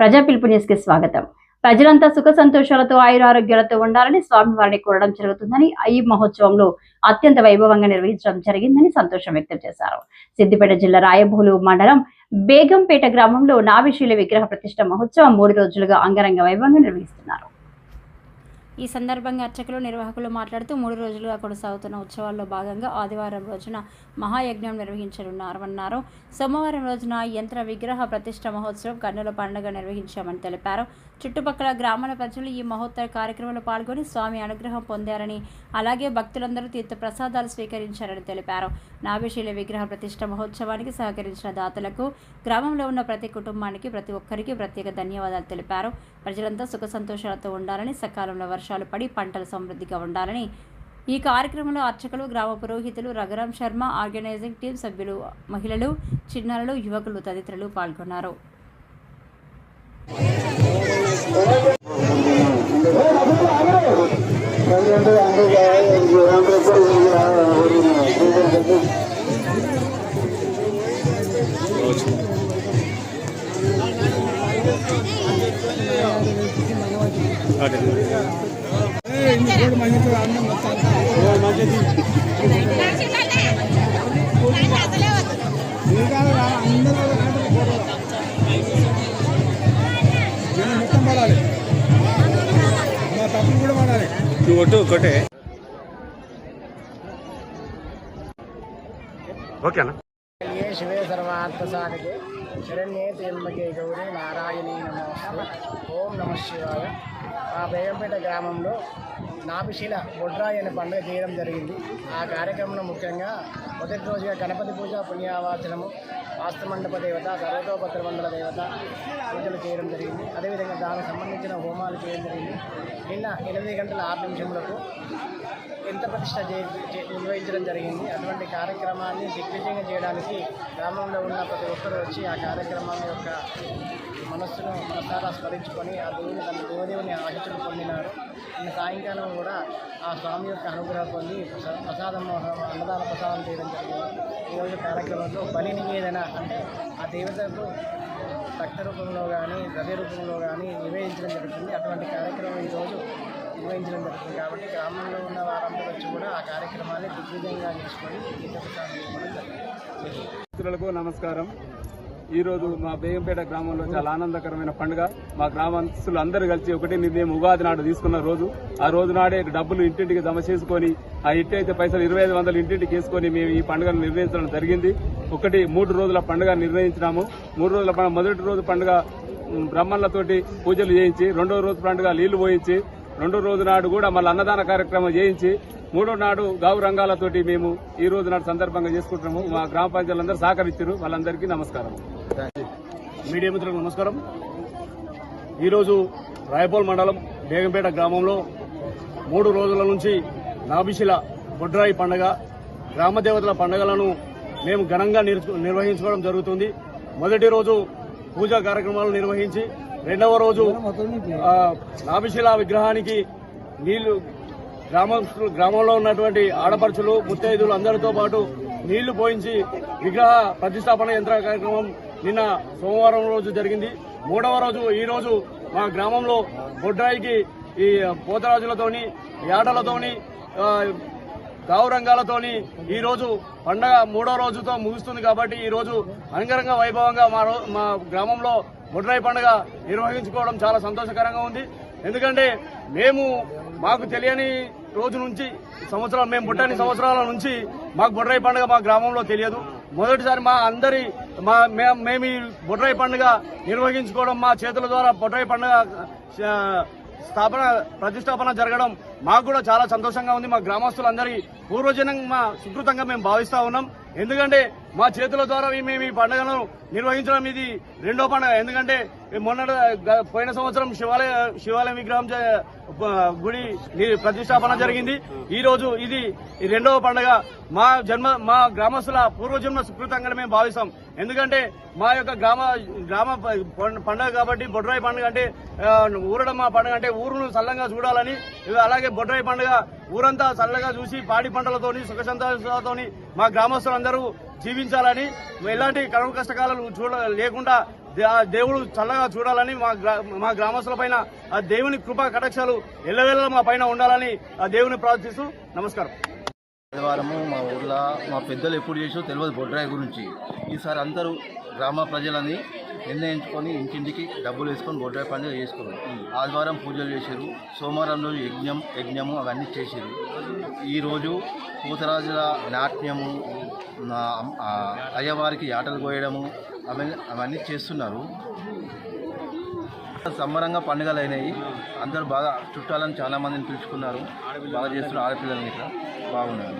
ప్రజా పిలుపు న్యూస్కి స్వాగతం. ప్రజలంతా సుఖ సంతోషాలతో ఆయురారోగ్యాలతో ఉండాలని స్వామివారిని కోరడం జరుగుతుందని ఈ మహోత్సవంలో అత్యంత వైభవంగా నిర్వహించడం జరిగిందని సంతోషం వ్యక్తం చేశారు. సిద్దిపేట జిల్లా రాయభూలు మండలం బేగంపేట గ్రామంలో నావిశీల విగ్రహ ప్రతిష్ట మహోత్సవం మూడు రోజులుగా అంగరంగ వైభవంగా నిర్వహిస్తున్నారు. ఈ సందర్భంగా అర్చకులు నిర్వాహకులు మాట్లాడుతూ మూడు రోజులుగా కొనసాగుతున్న ఉత్సవాల్లో భాగంగా ఆదివారం రోజున మహాయజ్ఞం నిర్వహించనున్నారన్నారు. సోమవారం రోజున యంత్ర విగ్రహ ప్రతిష్ట మహోత్సవం కన్నుల పండుగ నిర్వహించామని తెలిపారు. చుట్టుపక్కల గ్రామాల ప్రజలు ఈ మహోత్తర కార్యక్రమంలో పాల్గొని స్వామి అనుగ్రహం పొందారని అలాగే భక్తులందరూ తీర్థ ప్రసాదాలు స్వీకరించారని తెలిపారు. నాభిశీల విగ్రహ ప్రతిష్ట మహోత్సవానికి సహకరించిన దాతలకు గ్రామంలో ఉన్న ప్రతి కుటుంబానికి ప్రతి ఒక్కరికి ప్రత్యేక ధన్యవాదాలు తెలిపారు. ప్రజలంతా సుఖ సంతోషాలతో ఉండాలని సకాలంలో వర్షాలు పడి పంటలు సమృద్ధిగా ఉండాలని. ఈ కార్యక్రమంలో అర్చకులు గ్రామ పురోహితులు రఘురాం శర్మ ఆర్గనైజింగ్ టీం సభ్యులు మహిళలు చిన్నారులు యువకులు తదితరులు పాల్గొన్నారు. నువ్వు కొట్టు కొట్టే ఓకేనా శివే సర్వాత్మసానికి శరణ్యే త్ర్యంబకే గౌరీ నారాయణీ నమస్తే ఓం నమ శివాయ ఆ బేగంపేట గ్రామంలో నాభిశిల బొడ్రాయి అనే పండుగ చేయడం జరిగింది. ఆ కార్యక్రమంలో ముఖ్యంగా మొదటి రోజుగా గణపతి పూజ పుణ్యావాచనము ఆస్తమండప దేవత సర్వతోపత్ర మండల దేవత పూజలు చేయడం జరిగింది. అదేవిధంగా దానికి సంబంధించిన హోమాలు చేయడం జరిగింది. నిన్న ఎనిమిది గంటల ఆరు నిమిషములకు ఎంత ప్రతిష్ట నిర్వహించడం జరిగింది. అటువంటి కార్యక్రమాన్ని దిగ్విజయంగా చేయడానికి గ్రామంలో ఉన్న ప్రతి ఒక్కరూ వచ్చి ఆ కార్యక్రమం యొక్క మనస్సును మనసారా స్మరించుకొని ఆ దేవుని తన దేవదేవుని ఆశించులు పొందినారు. నిన్న సాయంకాలం కూడా ఆ స్వామి యొక్క అనుగ్రహం పొంది ప్రసాదం అన్నదాన ప్రసాదం చేయడం జరిగింది. ఈరోజు కార్యక్రమంలో బలి నివేదన అంటే ఆ దేవతకు రక్త రూపంలో కానీ ద్రవ్య రూపంలో కానీ నివేదించడం జరుగుతుంది. అటువంటి కార్యక్రమం ఈరోజు నిర్వహించడం జరుగుతుంది. కాబట్టి గ్రామంలో ఉన్న వారందరూ వచ్చి కూడా ఆ కార్యక్రమాన్ని దిగ్విజయంగా చేసుకొని తీర్థప్రసాదం మిత్రులకు నమస్కారం. ఈరోజు మా బేగంపేట గ్రామంలో చాలా ఆనందకరమైన పండుగ. మా గ్రామస్తులు అందరూ కలిసి ఒకటి నిర్ణయం ఉగాది నాడు తీసుకున్న రోజు. ఆ రోజు నాడే డబ్బులు ఇంటింటికి జమ చేసుకొని ఆ ఇంటి అయితే పైసలు ఇరవై ఐదు వందలు ఇంటింటికి వేసుకొని మేము ఈ పండుగను నిర్ణయించడం జరిగింది. ఒకటి మూడు రోజుల పండుగ నిర్ణయించినాము. మూడు రోజుల పండుగ మొదటి రోజు పండుగ ఉమ్, బ్రహ్మణులతోటి పూజలు చేయించి రెండో రోజు పండుగ నీళ్ళు పోయించి రెండో రోజు నాడు కూడా మళ్ళీ అన్నదాన కార్యక్రమం చేయించి మూడో నాడు గావు రంగాలతోటి మేము ఈ రోజు నాడు సందర్భంగా చేసుకుంటున్నాము. మా గ్రామ పంచాయతీలందరూ సహకరించారు. వాళ్ళందరికీ నమస్కారం. మీడియా మిత్రులకు నమస్కారం. ఈరోజు రాయపోల్ మండలం బేగంపేట గ్రామంలో మూడు రోజుల నుంచి నాభిశిల బొడ్రాయి పండగ గ్రామ దేవతల మేము ఘనంగా నిర్- నిర్వహించుకోవడం జరుగుతుంది. మొదటి రోజు పూజా కార్యక్రమాలు నిర్వహించి రెండవ రోజు నాభిశిల విగ్రహానికి నీళ్ళు గ్రామస్తులు గ్రామంలో ఉన్నటువంటి ఆడపడుచులు ముత్తైదులు అందరితో పాటు నీళ్ళు పోయించి విగ్రహ ప్రతిష్టాపన యంత్ర కార్యక్రమం నిన్న సోమవారం రోజు జరిగింది. మూడవ రోజు ఈ రోజు మా గ్రామంలో బొడ్రాయికి ఈ పోతరాజులతోని యాటలతోని గావురంగాలతోని ఈ రోజు పండగ మూడో రోజుతో ముగుస్తుంది కాబట్టి ఈ రోజు అంగరంగ వైభవంగా మా రో- మా గ్రామంలో బొడ్రాయి పండుగ నిర్వహించుకోవడం చాలా సంతోషకరంగా ఉంది. ఎందుకంటే మేము మాకు తెలియని రోజు నుంచి సంవత్సరాలు మేము పుట్టని సంవత్సరాల నుంచి మాకు బొడ్రాయి పండుగ మా గ్రామంలో తెలియదు. మొదటిసారి మా అందరి మా మేము ఈ బొడ్రాయి పండుగ నిర్వహించుకోవడం మా చేతుల ద్వారా బొడ్రాయి పండుగ స్థాపన ప్రతిష్టాపన జరగడం మాకు కూడా చాలా సంతోషంగా ఉంది. మా గ్రామస్తులందరి పూర్వజనం మా సుకృతంగా మేము భావిస్తా ఉన్నాం. ఎందుకంటే మా చేతుల ద్వారా మేము ఈ పండుగను నిర్వహించడం ఇది రెండో పండుగ. ఎందుకంటే మొన్న పోయిన సంవత్సరం శివాలయ శివాలయం విగ్రహం గుడి ప్రతిష్టాపన జరిగింది. ఈ రోజు ఇది రెండవ పండుగ. మా జన్మ మా గ్రామస్తుల పూర్వజన్మ సుకృతంగా మేము భావిస్తాం. ఎందుకంటే మా యొక్క గ్రామ గ్రామ పండుగ కాబట్టి బొడ్రాయి పండుగ అంటే ఊరడం మా పండుగ అంటే ఊరును చల్లంగా చూడాలని అలాగే అలాగే బొడ్రాయి పండుగ ఊరంతా చల్లగా చూసి పాడి పంటలతోని సుఖ సంతోషాలతోని మా గ్రామస్తులందరూ జీవించాలని ఎలాంటి కరువు కష్టకాలను చూడ లేకుండా ఆ దేవుడు చల్లగా చూడాలని మా గ్రా- మా గ్రామస్తుల పైన ఆ దేవుని కృపా కటాక్షాలు ఎల్లవేళ మా పైన ఉండాలని ఆ దేవుని ప్రార్థిస్తూ నమస్కారం. ఆదివారము మా ఊర్లో మా పెద్దలు ఎప్పుడు చేసో తెలియదు బొడ్రాయి గురించి. ఈసారి అందరూ గ్రామ ప్రజలని నిర్ణయించుకొని ఇంటింటికి డబ్బులు వేసుకొని బొడ్రాయి పండుగ చేసుకున్నారు. ఆదివారం పూజలు చేశారు. సోమవారం రోజు యజ్ఞం యజ్ఞము అవన్నీ చేశారు. ఈరోజు పూతరాజుల నాట్యము అయ్యవారికి ఆటలు కోయడము అవన్నీ అవన్నీ చేస్తున్నారు. సంబరంగా పండుగలు అయినాయి. అందరూ బాగా చుట్టాలని చాలా మందిని పిలుచుకున్నారు. బాగా చేస్తున్నారు ఆడపిల్లలని ఇట్లా బాగున్నారు.